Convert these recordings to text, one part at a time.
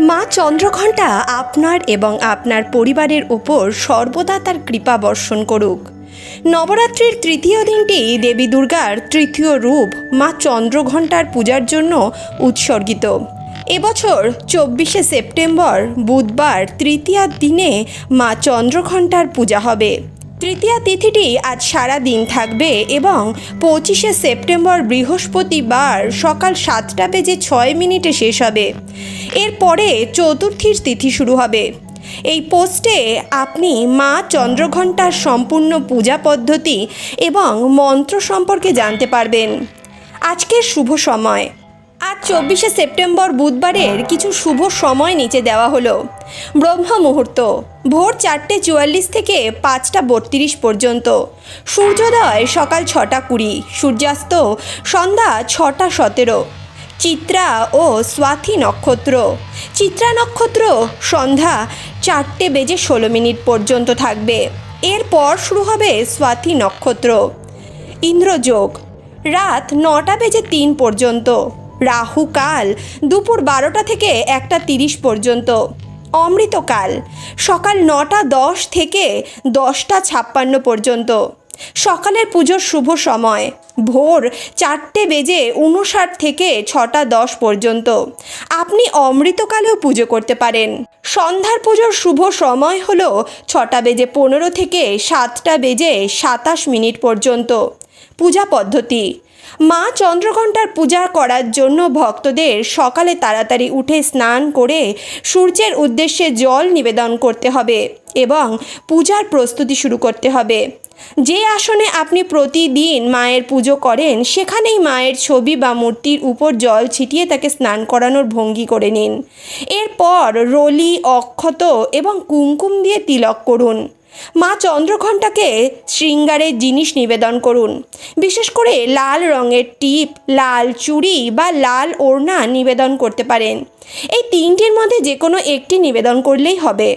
মা চন্দ্রঘণ্টা আপনার এবং আপনার পরিবারের ওপর সর্বদা তার কৃপা বর্ষণ করুক। নবরাত্রির তৃতীয় দিনটি দেবী দুর্গার তৃতীয় রূপ মা চন্দ্রঘণ্টার পূজার জন্য উৎসর্গিত। এবছর চব্বিশে সেপ্টেম্বর বুধবার তৃতীয়ার দিনে মা চন্দ্রঘণ্টার পূজা হবে। তৃতীয়া তিথিটি আজ সারা দিন থাকবে এবং পঁচিশে সেপ্টেম্বর বৃহস্পতিবার সকাল সাতটা বেজে ছয় মিনিটে শেষ হবে। এরপরে চতুর্থীর তিথি শুরু হবে। এই পোস্টে আপনি মা চন্দ্রঘণ্টার সম্পূর্ণ পূজা পদ্ধতি এবং মন্ত্র সম্পর্কে জানতে পারবেন। আজকের শুভ সময়। আজ চব্বিশে সেপ্টেম্বর বুধবারের কিছু শুভ সময় নিচে দেওয়া হলো। ব্রহ্ম মুহূর্ত, ভোর চারটে চুয়াল্লিশ থেকে পাঁচটা বত্রিশ পর্যন্ত। সূর্যোদয় সকাল ছটা কুড়ি, সূর্যাস্ত সন্ধ্যা ছটা সতেরো। চিত্রা ও স্বাথী নক্ষত্র, চিত্রা নক্ষত্র সন্ধ্যা চারটে বেজে ষোলো মিনিট পর্যন্ত থাকবে। এরপর শুরু হবে স্বাথী নক্ষত্র। ইন্দ্রযোগ, রাত নটা বেজে তিন পর্যন্ত। রাহু কাল দুপুর বারোটা থেকে একটা তিরিশ পর্যন্ত। অমৃতকাল সকাল নটা দশ থেকে দশটা ছাপ্পান্ন পর্যন্ত। সকালের পুজোর শুভ সময় ভোর চারটে বেজে উনষাট থেকে ছটা দশ পর্যন্ত। আপনি অমৃতকালেও পুজো করতে পারেন। সন্ধ্যার পুজোর শুভ সময় হলো ছটা বেজে পনেরো থেকে সাতটা বেজে সাতাশ মিনিট পর্যন্ত। পূজা পদ্ধতি মা চন্দ্রঘণ্টার পূজা করার জন্য ভক্তদের সকালে তাড়াতাড়ি উঠে স্নান করে সূর্যের উদ্দেশ্যে জল নিবেদন করতে হবে এবং পূজার প্রস্তুতি শুরু করতে হবে। যে আসনে আপনি প্রতিদিন মায়ের পুজো করেন, সেখানেই মায়ের ছবি বা মূর্তির উপর জল ছিটিয়ে তাকে স্নান করানোর ভঙ্গি করে নিন। এরপর রলি, অক্ষত এবং কুমকুম দিয়ে তিলক করুন। মা চন্দ্রঘণ্টাকে শৃঙ্গারের জিনিস নিবেদন করুন। বিশেষ করে লাল রঙের টিপ, লাল চুড়ি বা লাল ওড়না নিবেদন করতে পারেন। এই তিনটির মধ্যে যে কোনো একটি নিবেদন করলেই হবে।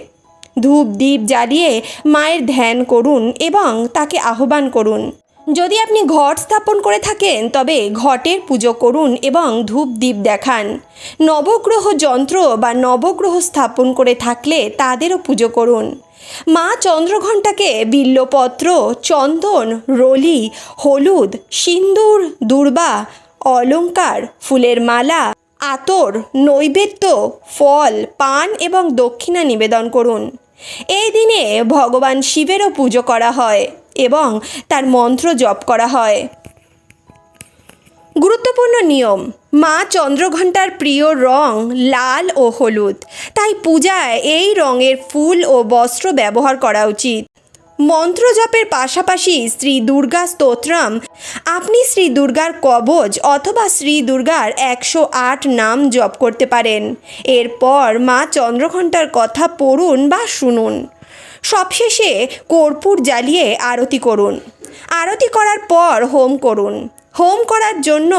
ধূপ দ্বীপ জ্বালিয়ে মায়ের ধ্যান করুন এবং তাকে আহ্বান করুন। যদি আপনি ঘট স্থাপন করে থাকেন, তবে ঘটের পুজো করুন এবং ধূপ দ্বীপ দেখান। নবগ্রহ যন্ত্র বা নবগ্রহ স্থাপন করে থাকলে তাদেরও পুজো করুন। মা চন্দ্রঘণ্টাকে বিল্লপত্র, চন্দন, রলি, হলুদ, সিন্দুর, দুর্বা অলংকার ফুলের মালা, আতর, নৈবেদ্য, ফল, পান এবং দক্ষিণা নিবেদন করুন। এই দিনে ভগবান শিবেরও পুজো করা হয় এবং তার মন্ত্র জপ করা হয়। গুরুত্বপূর্ণ নিয়ম। মা চন্দ্রঘণ্টার প্রিয় রং লাল ও হলুদ। তাই পূজায় এই রঙের ফুল ও বস্ত্র ব্যবহার করা উচিত। মন্ত্র জপের পাশাপাশি শ্রী দুর্গা স্তোত্রম, আপনি শ্রী দুর্গার কবচ অথবা শ্রী দুর্গার একশো আট নাম জপ করতে পারেন। এরপর মা চন্দ্রঘণ্টার কথা পড়ুন বা শুনুন। সবশেষে কর্পূর জ্বালিয়ে আরতি করুন। আরতি করার পর হোম করুন। হোম করার জন্য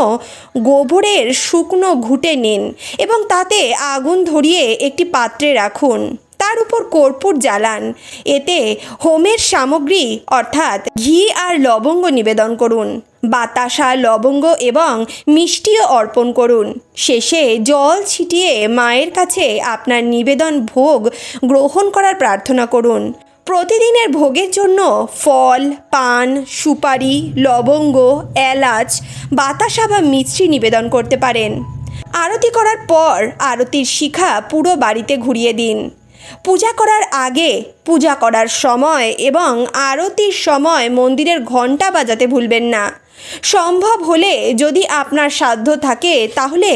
গোবরের শুকনো ঘুঁটে নিন এবং তাতে আগুন ধরিয়ে একটি পাত্রে রাখুন। তার উপর কর্পূর জ্বালান। এতে হোমের সামগ্রী, অর্থাৎ ঘি আর লবঙ্গ নিবেদন করুন। বাতাসা লবঙ্গ এবং মিষ্টিও অর্পণ করুন। শেষে জল ছিটিয়ে মায়ের কাছে আপনার নিবেদন ভোগ গ্রহণ করার প্রার্থনা করুন। প্রতিদিনের ভোগের জন্য ফল, পান, সুপারি, লবঙ্গ, এলাচ, বাতাসা বা মিষ্টি নিবেদন করতে পারেন। আরতি করার পর আরতির শিখা পুরো বাড়িতে ঘুরিয়ে দিন। পূজা করার আগে পূজা করার সময় এবং আরতির সময় মন্দিরের ঘণ্টা বাজাতে ভুলবেন না। সম্ভব হলে যদি আপনার সাধ্য থাকে, তাহলে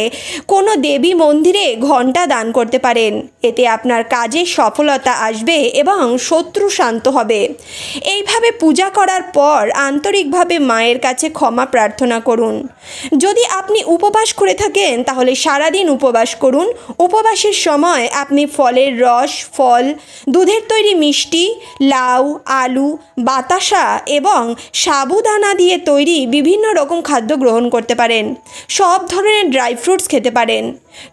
কোনো দেবী মন্দিরে ঘণ্টা দান করতে পারেন। এতে আপনার কাজে সফলতা আসবে এবং শত্রু শান্ত হবে। এইভাবে পূজা করার পর আন্তরিকভাবে মায়ের কাছে ক্ষমা প্রার্থনা করুন। যদি আপনি উপবাস করে থাকেন, তাহলে সারাদিন উপবাস করুন। উপবাসের সময় আপনি ফলের রস, ফল, দুধের তৈরি মিষ্টি, লাউ, আলু, বাতাসা এবং সাবুদানা দিয়ে তৈরি বিভিন্ন রকম খাদ্য গ্রহণ করতে পারেন। সব ধরনের ড্রাই ফ্রুটস খেতে পারেন।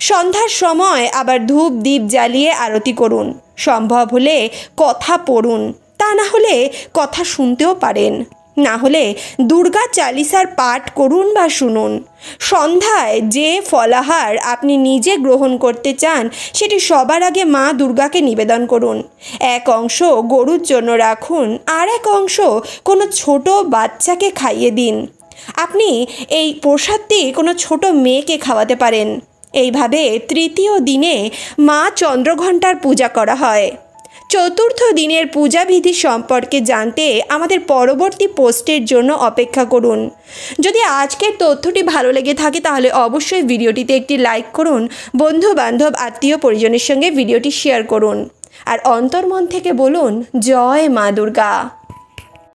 সন্ধ্যার সময় আবার ধূপ দ্বীপ জ্বালিয়ে আরতি করুন। সম্ভব হলে কথা পড়ুন। তা না হলে কথা শুনতেও পারেন। না হলে দুর্গা চালিসার পাঠ করুন বা শুনুন। সন্ধ্যায় যে ফলাহার আপনি নিজে গ্রহণ করতে চান, সেটি সবার আগে মা দুর্গাকে নিবেদন করুন। এক অংশ গরুর জন্য রাখুন, আর এক অংশ কোনো ছোট বাচ্চাকে খাইয়ে দিন। আপনি এই প্রসাদটি কোনো ছোট মেয়েকে খাওয়াতে পারেন। এইভাবে তৃতীয় দিনে মা চন্দ্রঘণ্টার পূজা করা হয়। চতুর্থ দিনের পূজাবিধি সম্পর্কে জানতে আমাদের পরবর্তী পোস্টের জন্য অপেক্ষা করুন। যদি আজকের তথ্যটি ভালো লেগে থাকে তাহলে অবশ্যই ভিডিওটিতে একটি লাইক করুন বন্ধু বান্ধব আত্মীয় পরিজনের সঙ্গে ভিডিওটি শেয়ার করুন। আর অন্তর্মন থেকে বলুন, জয় মা দুর্গা।